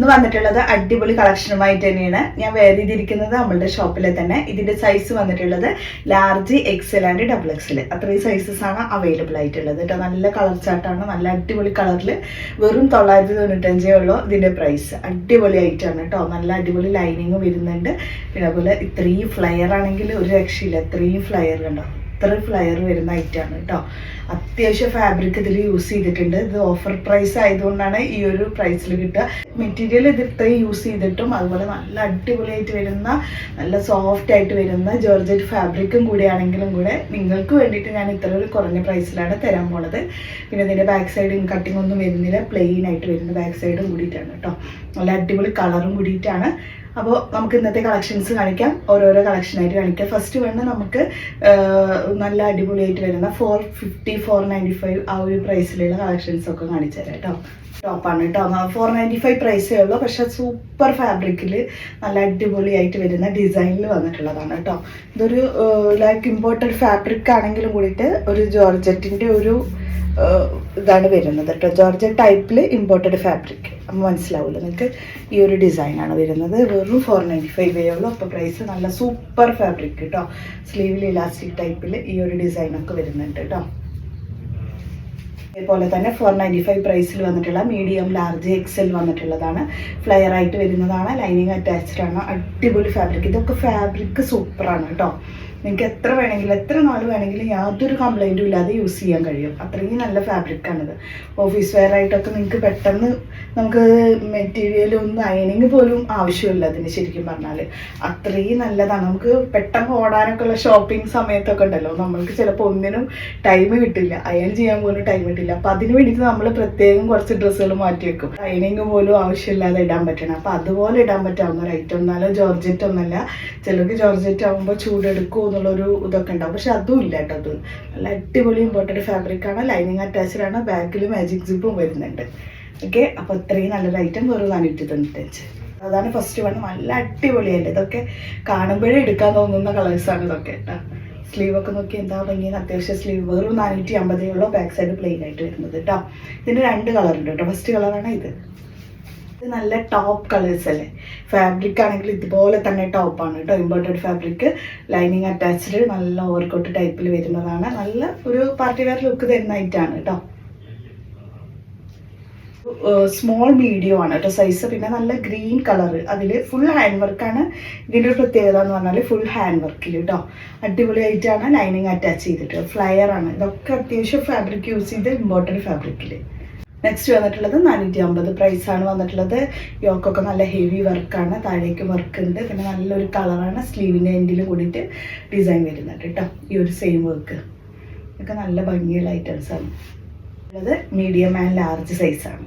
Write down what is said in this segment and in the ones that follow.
ഇന്ന് വന്നിട്ടുള്ളത് അടിപൊളി കളക്ഷനുമായിട്ട് തന്നെയാണ്. ഞാൻ വേദിയിരിക്കുന്നത് നമ്മളുടെ ഷോപ്പിലെ തന്നെ. ഇതിന്റെ സൈസ് വന്നിട്ടുള്ളത് large XL and double XL അത്രയും സൈസസ് ആണ് അവൈലബിൾ ആയിട്ടുള്ളത് കേട്ടോ. നല്ല കളർ ചാർട്ടാണ് നല്ല അടിപൊളി കളറിൽ വെറും തൊള്ളായിരത്തി തൊണ്ണൂറ്റഞ്ചേ ഉള്ളൂ ഇതിന്റെ പ്രൈസ് അടിപൊളി ആയിട്ടാണ് കേട്ടോ. നല്ല അടിപൊളി ലൈനിങ് വരുന്നുണ്ട്. പിന്നെ അതുപോലെ ഇത്രയും ഫ്ലയർ ആണെങ്കിൽ ഒരു രക്ഷയില്ല. ഇത്രയും ഫ്ലയർ കണ്ടോ. ഇത്ര ഫ്ലയർ വരുന്ന ഐറ്റമാണ് കേട്ടോ അത്യാവശ്യം ഫാബ്രിക് ഇതിൽ യൂസ് ചെയ്തിട്ടുണ്ട്. ഇത് ഓഫർ പ്രൈസ് ആയതുകൊണ്ടാണ് ഈ ഒരു പ്രൈസിൽ കിട്ടുക. മെറ്റീരിയൽ ഇത് ഇത്രയും യൂസ് ചെയ്തിട്ടും അതുപോലെ നല്ല അടിപൊളിയായിട്ട് വരുന്ന നല്ല സോഫ്റ്റ് ആയിട്ട് വരുന്ന ജോർജറ്റ് ഫാബ്രിക്കും കൂടിയാണെങ്കിലും കൂടെ നിങ്ങൾക്ക് വേണ്ടിയിട്ട് ഞാൻ ഇത്ര ഒരു കുറഞ്ഞ പ്രൈസിലാണ് തരാൻ പോണത്. പിന്നെ ഇതിന്റെ ബാക്ക് സൈഡ് കട്ടിംഗ് ഒന്നും വരുന്നില്ല. പ്ലെയിൻ ആയിട്ട് വരുന്ന ബാക്ക് സൈഡും കൂടിയിട്ടാണ് കേട്ടോ നല്ല അടിപൊളി കളറും കൂടിയിട്ടാണ്. അപ്പോൾ നമുക്ക് ഇന്നത്തെ കളക്ഷൻസ് കാണിക്കാം. ഓരോരോ കളക്ഷനായിട്ട് കാണിക്കാം. ഫസ്റ്റ് വേണ്ട നമുക്ക് നല്ല അടിപൊളിയായിട്ട് വരുന്ന four fifty four ninety five ആ ഒരു പ്രൈസിലുള്ള കളക്ഷൻസ് ഒക്കെ കാണിച്ചു തരാം കേട്ടോ. ടോപ്പാണ് കേട്ടോ. ഫോർ നയന്റി ഫൈവ് പ്രൈസേ ഉള്ളൂ. പക്ഷെ സൂപ്പർ ഫാബ്രിക്കിൽ നല്ല അടിപൊളിയായിട്ട് വരുന്ന ഡിസൈനിൽ വന്നിട്ടുള്ളതാണ് കേട്ടോ. ഇതൊരു ലൈക്ക് ഇമ്പോർട്ടഡ് ഫാബ്രിക് ആണെങ്കിലും കൂടിയിട്ട് ഒരു ജോർജറ്റിന്റെ ഒരു ഇതാണ് വരുന്നത് കേട്ടോ. ജോർജ് ടൈപ്പിൽ ഇമ്പോർട്ടഡ് ഫാബ്രിക് മനസ്സിലാവില്ല നിങ്ങൾക്ക് ഈ ഒരു ഡിസൈനാണ് വരുന്നത്. വെറും ഫോർ നയന്റി ഫൈവ് ഉള്ളൂ. അപ്പോൾ പ്രൈസ് നല്ല സൂപ്പർ ഫാബ്രിക് കേട്ടോ. സ്ലീവിൽ ഇലാസ്റ്റിക് ടൈപ്പിൽ ഈ ഒരു ഡിസൈനൊക്കെ വരുന്നുണ്ട് കേട്ടോ. അതേപോലെ തന്നെ ഫോർ നയന്റി ഫൈവ് പ്രൈസിൽ വന്നിട്ടുള്ള മീഡിയം ലാർജ് എക്സൽ വന്നിട്ടുള്ളതാണ്. ഫ്ലയർ ആയിട്ട് വരുന്നതാണ്. ലൈനിങ് അറ്റാച്ച്ഡ് ആണ്. അടിപൊളി ഫാബ്രിക് ഇതൊക്കെ ഫാബ്രിക് സൂപ്പറാണ് കേട്ടോ. നിങ്ങൾക്ക് എത്ര വേണമെങ്കിലും എത്ര നാൾ വേണമെങ്കിലും യാതൊരു കംപ്ലൈന്റും ഇല്ലാതെ യൂസ് ചെയ്യാൻ കഴിയും. അത്രയും നല്ല ഫാബ്രിക്കാണിത് ഓഫീസ് വെയർ ആയിട്ടൊക്കെ നിങ്ങൾക്ക് പെട്ടെന്ന് നമുക്ക് മെറ്റീരിയൽ ഒന്നും അയണിങ് പോലും ആവശ്യമില്ല അതിന് ശരിക്കും പറഞ്ഞാൽ അത്രയും നല്ലതാണ്. നമുക്ക് പെട്ടെന്ന് ഓടാനൊക്കെ ഉള്ള ഷോപ്പിംഗ് സമയത്തൊക്കെ ഉണ്ടല്ലോ. നമ്മൾക്ക് ചിലപ്പോൾ ഒന്നിനും ടൈം കിട്ടില്ല. അയൺ ചെയ്യാൻ പോലും ടൈം കിട്ടില്ല. അപ്പം അതിന് വേണ്ടിയിട്ട് നമ്മൾ പ്രത്യേകം കുറച്ച് ഡ്രസ്സുകൾ മാറ്റി വെക്കും. അയണിങ് പോലും ആവശ്യമില്ലാതെ ഇടാൻ പറ്റണം. അപ്പം അതുപോലെ ഇടാൻ പറ്റാവുന്ന ഒരു ഐറ്റം എന്നാലും ജോർജറ്റ് ഒന്നല്ല. ചിലർക്ക് ജോർജറ്റ് ആകുമ്പോൾ ചൂടെടുക്കുമോ എന്നുള്ളൊരു ഇതൊക്കെ ഉണ്ടാവും. പക്ഷെ അതും ഇല്ല കേട്ടോ അത്. നല്ല അടിപൊളി ഇമ്പോർട്ടന്റ് ഫാബ്രിക്കാണ് ലൈനിങ് അറ്റാച്ച്ഡ് ആണ് ബാക്കിൽ മാജിക് സിപ്പും വരുന്നുണ്ട്. ഓക്കെ അപ്പോൾ ഇത്രയും നല്ലൊരു ഐറ്റം വെറും നാനൂറ്റി തൊണ്ണൂറ്റഞ്ച് അതാണ് ഫസ്റ്റ് വൺ നല്ല അടിപൊളിയല്ലേ ഇതൊക്കെ കാണുമ്പോഴേ എടുക്കാൻ തോന്നുന്ന കളേഴ്സാണ് ഇതൊക്കെ കേട്ടോ. സ്ലീവൊക്കെ നോക്കി എന്താ ഭംഗിയാണ് അത്യാവശ്യം സ്ലീവ് വെറും നാനൂറ്റി അമ്പതേ ഉള്ളൂ ബാക്ക് സൈഡ് പ്ലെയിൻ ആയിട്ട് വരുന്നത് കേട്ടോ. ഇതിന് രണ്ട് കളറുണ്ട് കേട്ടോ. ഫസ്റ്റ് കളറാണ് ഇത്. നല്ല ടോപ്പ് കളേഴ്സ് അല്ലേ? ഫാബ്രിക് ആണെങ്കിൽ ഇതുപോലെ തന്നെ ടോപ്പാണ് കേട്ടോ. ഇമ്പോർട്ടഡ് ഫാബ്രിക് ലൈനിങ് അറ്റാച്ച്ഡ് നല്ല ഓവർകോട്ട് ടൈപ്പിൽ വരുന്നതാണ്. നല്ല ഒരു പാർട്ടി വെയർ ലുക്ക് തരുന്ന ഐറ്റാണ് കേട്ടോ. സ്മോൾ മീഡിയം ആണ് കേട്ടോ സൈസ് പിന്നെ നല്ല ഗ്രീൻ കളർ അതിൽ ഫുൾ ഹാൻഡ് വർക്കാണ് ഇതിന്റെ ഒരു പ്രത്യേകത എന്ന് പറഞ്ഞാൽ ഫുൾ ഹാൻഡ് വർക്കിൽ കേട്ടോ. അടിപൊളിയായിട്ടാണ് ലൈനിങ് അറ്റാച്ച് ചെയ്തിട്ട്. ഫ്ലയർ ആണ്. ഇതൊക്കെ അത്യാവശ്യം ഫാബ്രിക് യൂസ് ചെയ്ത് ഇമ്പോർട്ടന്റ് ഫാബ്രിക്കിൽ നെക്സ്റ്റ് വന്നിട്ടുള്ളത് നാനൂറ്റി അമ്പത് ആണ് വന്നിട്ടുള്ളത്. യോക്കൊക്കെ നല്ല ഹെവി വർക്കാണ് താഴേക്ക് വർക്ക് ഉണ്ട്. പിന്നെ നല്ലൊരു കളറാണ് സ്ലീവിന്റെ എൻഡിലും കൂടിയിട്ട് ഡിസൈൻ വരുന്നുണ്ട് കേട്ടോ ഈ ഒരു സെയിം വർക്ക് ഇതൊക്കെ നല്ല ഭംഗിയുള്ള ഐറ്റംസ് ആണ്. ഉള്ളത് മീഡിയം ആൻഡ് ലാർജ് സൈസാണ്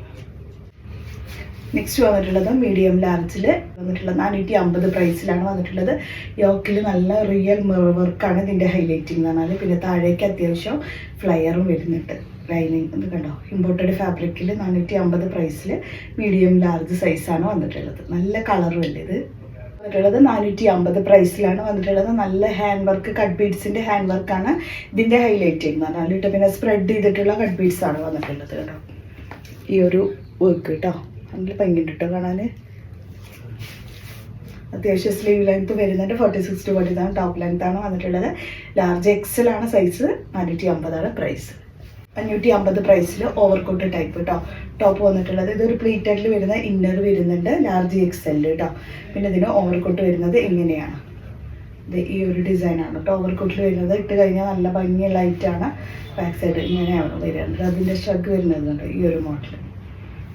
നെക്സ്റ്റ് വന്നിട്ടുള്ളത് മീഡിയം ലാർജിൽ വന്നിട്ടുള്ളത് നാനൂറ്റി അമ്പത് പ്രൈസിലാണ് വന്നിട്ടുള്ളത്. യോക്കിൽ നല്ല റിയൽ മിറർ വർക്കാണ് ഇതിന്റെ ഹൈലൈറ്റിംഗ് എന്ന് പറഞ്ഞാൽ പിന്നെ താഴേക്ക് അത്യാവശ്യം ഫ്ലയറും വരുന്നുണ്ട്. ലൈനിങ് ഇത് കണ്ടോ? ഇമ്പോർട്ടഡ് ഫാബ്രിക്കിൽ നാനൂറ്റി അമ്പത് പ്രൈസിൽ മീഡിയം ലാർജ് സൈസാണ് വന്നിട്ടുള്ളത്. നല്ല കളറും ഇത്? വന്നിട്ടുള്ളത് നാനൂറ്റി അമ്പത് പ്രൈസിലാണ് വന്നിട്ടുള്ളത്. നല്ല ഹാൻഡ് വർക്ക് കട്ട് ബീഡ്സിന്റെ ഹാൻഡ് വർക്കാണ് ഇതിന്റെ ഹൈലൈറ്റ് എന്ന് പറഞ്ഞാൽ കേട്ടോ പിന്നെ സ്പ്രെഡ് ചെയ്തിട്ടുള്ള കട്ട് ബീഡ്സ് ആണ് വന്നിട്ടുള്ളത് കേട്ടോ. ഈ ഒരു വർക്ക് കേട്ടോ നല്ല ഭംഗിയുണ്ട് കേട്ടോ കാണാൻ. അത്യാവശ്യം സ്ലീവ് ലെങ്ത് വരുന്നുണ്ട്. ഫോർട്ടി സിക്സ് ടു ഫോർട്ടി ആണ് ടോപ്പ് ലെങ്ത് ആണ് വന്നിട്ടുള്ളത്. ലാർജ് എക്സൽ ആണ് സൈസ് നാനൂറ്റി അമ്പതാണ് പ്രൈസ് അഞ്ഞൂറ്റി അമ്പത് പ്രൈസിൽ ഓവർകോട്ട് ടൈപ്പ് കേട്ടോ ടോപ്പ് വന്നിട്ടുള്ളത്. ഇതൊരു പ്ലീറ്റഡിൽ വരുന്ന ഇന്നർ വരുന്നുണ്ട്. ലാർജ് എക്സൽ കേട്ടോ പിന്നെ ഇതിന് ഓവർകോട്ട് വരുന്നത് ഇങ്ങനെയാണ്. ഇത് ഈ ഒരു ഡിസൈനാണ് കേട്ടോ ഓവർകോട്ടിൽ വരുന്നത് ഇട്ട് കഴിഞ്ഞാൽ നല്ല ഭംഗിയുള്ള ലൈറ്റാണ് ബാക്ക് സൈഡ് ഇങ്ങനെയാണ് വരുന്നത് അതിന്റെ സ്ട്രഗ് വരുന്നത് ഈ ഒരു മോഡൽ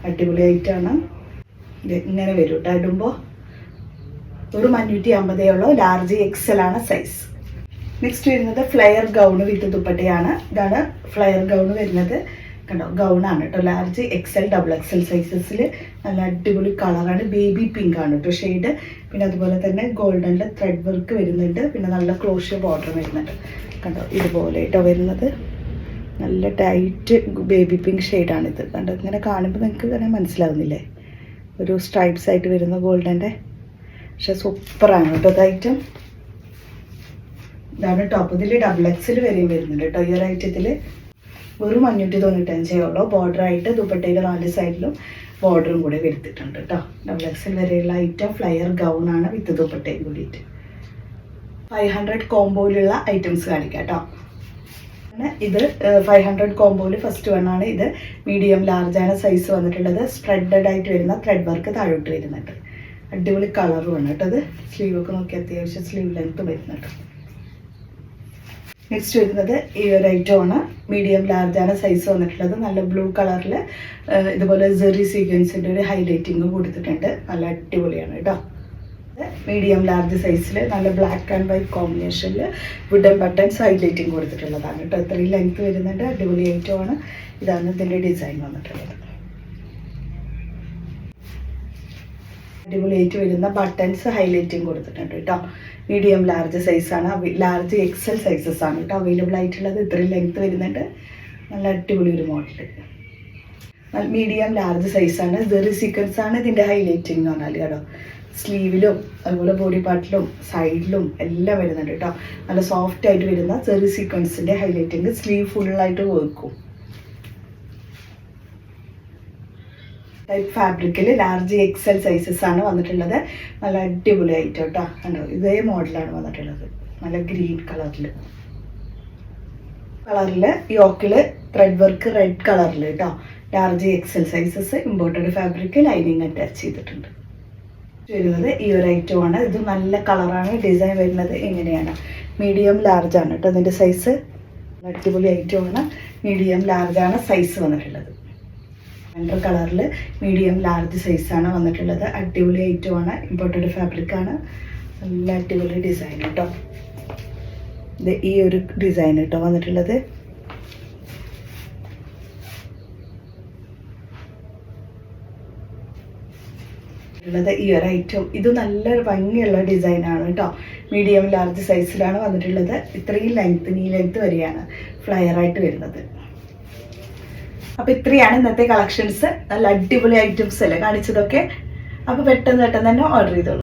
അടിപൊളി ആയിട്ടാണ് ഇത് ഇങ്ങനെ വരും കേട്ടോ ഇടുമ്പോൾ ഒരു അഞ്ഞൂറ്റി അമ്പതേ ഉള്ളൂ ലാർജ് എക്സൽ ആണ് സൈസ് നെക്സ്റ്റ് വരുന്നത് ഫ്ലെയർ ഗൗൺ വിത്ത് ദുപ്പട്ടയാണ്. ഇതാണ് ഫ്ലെയർ ഗൗൺ വരുന്നത്. കണ്ടോ ഗൗണാണ് കേട്ടോ. ലാർജ് എക്സൽ ഡബിൾ എക്സൽ സൈസസിൽ നല്ല അടിപൊളി കളറാണ് ബേബി പിങ്ക് ആണ് കേട്ടോ ഷെയ്ഡ് പിന്നെ അതുപോലെ തന്നെ ഗോൾഡനിൽ ത്രെഡ് വർക്ക് വരുന്നുണ്ട്. പിന്നെ നല്ല ക്ലോഷ്യർ ബോർഡർ വരുന്നുണ്ട്. കണ്ടോ ഇതുപോലെ കേട്ടോ വരുന്നത്. നല്ല ടൈറ്റ് ബേബി പിങ്ക് ഷെയ്ഡാണിത് കണ്ടോ ഇങ്ങനെ കാണുമ്പോൾ നിങ്ങൾക്ക് തന്നെ മനസ്സിലാവുന്നില്ലേ? ഒരു സ്ട്രൈപ്സ് ആയിട്ട് വരുന്ന ഗോൾഡന്റെ പക്ഷേ സൂപ്പറാണ് കേട്ടോ ഇത് ഐറ്റം ഇതാണ് ടോപ്പ് ഇതിൽ ഡബിൾ എക്സിൽ വരെയും വരുന്നുണ്ട്. കേട്ടോ ഈ ഒരു ഐറ്റത്തിൽ വെറും അഞ്ഞൂറ്റി തൊണ്ണൂറ്റഞ്ചേ ഉള്ളൂ. ബോർഡർ ആയിട്ട് ദുപ്പട്ടയുടെ നാല് സൈഡിലും ബോർഡറും കൂടെ വരുത്തിയിട്ടുണ്ട് കേട്ടോ ഡബിൾ എക്സിൽ വരെയുള്ള ഐറ്റം ഫ്ലയർ ഗൗൺ ആണ് വിത്ത് ദുപ്പട്ടയും കൂടിയിട്ട്. ഫൈവ് ഹൺഡ്രഡ് കോംബോയിലുള്ള ഐറ്റംസ് കാണിക്കാം കേട്ടോ ഇത് ഫൈവ് ഹൺഡ്രഡ് കോംബോയിൽ ഫസ്റ്റ് വണ്ണാണ് ഇത്. മീഡിയം ലാർജാണ് സൈസ് വന്നിട്ടുള്ളത്. സ്പ്രെഡഡ് ആയിട്ട് വരുന്ന ത്രെഡ് വർക്ക് താഴോട്ട് വരുന്നുണ്ട്. അടിപൊളി കളറുമാണ് കേട്ടോ അത് സ്ലീവ് ഒക്കെ നോക്കി അത്യാവശ്യം സ്ലീവ് ലെങ്ത് വരുന്നുണ്ട്. നെക്സ്റ്റ് വരുന്നത് ഈ ഒരു ഐറ്റം ആണ്. മീഡിയം ലാർജാണ് സൈസ് വന്നിട്ടുള്ളത്. നല്ല ബ്ലൂ കളറിൽ ഇതുപോലെ ജെറി സീക്വൻസിന്റെ ഒരു ഹൈലൈറ്റിങ് കൊടുത്തിട്ടുണ്ട്. നല്ല അടിപൊളിയാണ് കേട്ടോ മീഡിയം ലാർജ് സൈസിൽ നല്ല ബ്ലാക്ക് ആൻഡ് വൈറ്റ് കോമ്പിനേഷനിൽ വുഡൻ ബട്ടൺസ് ഹൈലൈറ്റിങ് കൊടുത്തിട്ടുള്ളതാണ് കേട്ടോ ഇത്രയും ലെങ്ത് വരുന്നുണ്ട്. അടിപൊളി ഐറ്റമാണ് ഇതാണ് ഇതിന്റെ ഡിസൈൻ വന്നിട്ടുള്ളത്. അടിപൊളിയായിട്ട് വരുന്ന ബട്ടൺസ് ഹൈലൈറ്റിങ് കൊടുത്തിട്ടുണ്ട് കേട്ടോ മീഡിയം ലാർജ് സൈസാണ് ലാർജ് എക്സൽ സൈസസ് ആണ് കേട്ടോ അവൈലബിൾ ആയിട്ടുള്ളത്. ഇത്രയും ലെങ്ത് വരുന്നുണ്ട്. നല്ല അടിപൊളി ഒരു മോഡൽ മീഡിയം ലാർജ് സൈസാണ് ഇതൊരു സീക്വൻസ് ആണ്. ഇതിന്റെ ഹൈലൈറ്റിംഗ് എന്ന് പറഞ്ഞാൽ കേട്ടോ. സ്ലീവിലും അതുപോലെ ബോഡി പാർട്ടിലും സൈഡിലും എല്ലാം വരുന്നുണ്ട് കേട്ടോ. നല്ല സോഫ്റ്റ് ആയിട്ട് വരുന്ന ചെറിയ സീക്വൻസിന്റെ ഹൈലൈറ്റിംഗ് സ്ലീവ് ഫുള്ളായിട്ട് വെക്കും ടൈപ്പ് ഫാബ്രിക്കിൽ ലാർജ് എക്സൽ സൈസസ് ആണ് വന്നിട്ടുള്ളത്. നല്ല അടിപൊളി ആയിട്ട് കേട്ടോ. കണ്ടോ? ഇതേ മോഡലാണ് വന്നിട്ടുള്ളത്. നല്ല ഗ്രീൻ കളറിൽ കളറിൽ യോക്കിൽ ത്രെഡ് വർക്ക് റെഡ് കളറിൽ കേട്ടോ large XL sizes imported fabric lining attach ചെയ്തിട്ടുണ്ട്. വരുന്നത് ഈ ഒരു ഐറ്റം ആണ്. ഇത് നല്ല കളറാണ് ഡിസൈൻ വരുന്നത് എങ്ങനെയാണ്? മീഡിയം ലാർജ് ആണ് കേട്ടോ അതിന്റെ സൈസ് അടിപൊളി ഐറ്റം ആണ്. മീഡിയം ലാർജ് ആണ് സൈസ് വന്നിട്ടുള്ളത്. രണ്ടര കളറിൽ മീഡിയം ലാർജ് സൈസാണ് വന്നിട്ടുള്ളത്. അടിപൊളി ഐറ്റമാണ് ഇമ്പോർട്ടഡ് ഫാബ്രിക് ആണ്. നല്ല അടിപൊളി ഡിസൈൻ കേട്ടോ ഇത് ഈ ഒരു ഡിസൈൻ കേട്ടോ വന്നിട്ടുള്ളത്. ഉള്ളത് ഈ ഒരു ഐറ്റം ഇത് നല്ല ഭംഗിയുള്ള ഡിസൈനാണ് കേട്ടോ മീഡിയം ലാർജ് സൈസിലാണ് വന്നിട്ടുള്ളത്. ഇത്രയും ലെങ്ത് നീ ലെങ്ത് വരെയാണ് ഫ്ലയർ ആയിട്ട് വരുന്നത്. അപ്പോൾ ഇത്രയാണ് ഇന്നത്തെ കളക്ഷൻസ് നല്ല അടിപൊളി ഐറ്റംസ് അല്ലേ? കാണിച്ചതൊക്കെ. അപ്പോൾ പെട്ടെന്ന് പെട്ടെന്ന് തന്നെ ഓർഡർ ചെയ്തോളൂ.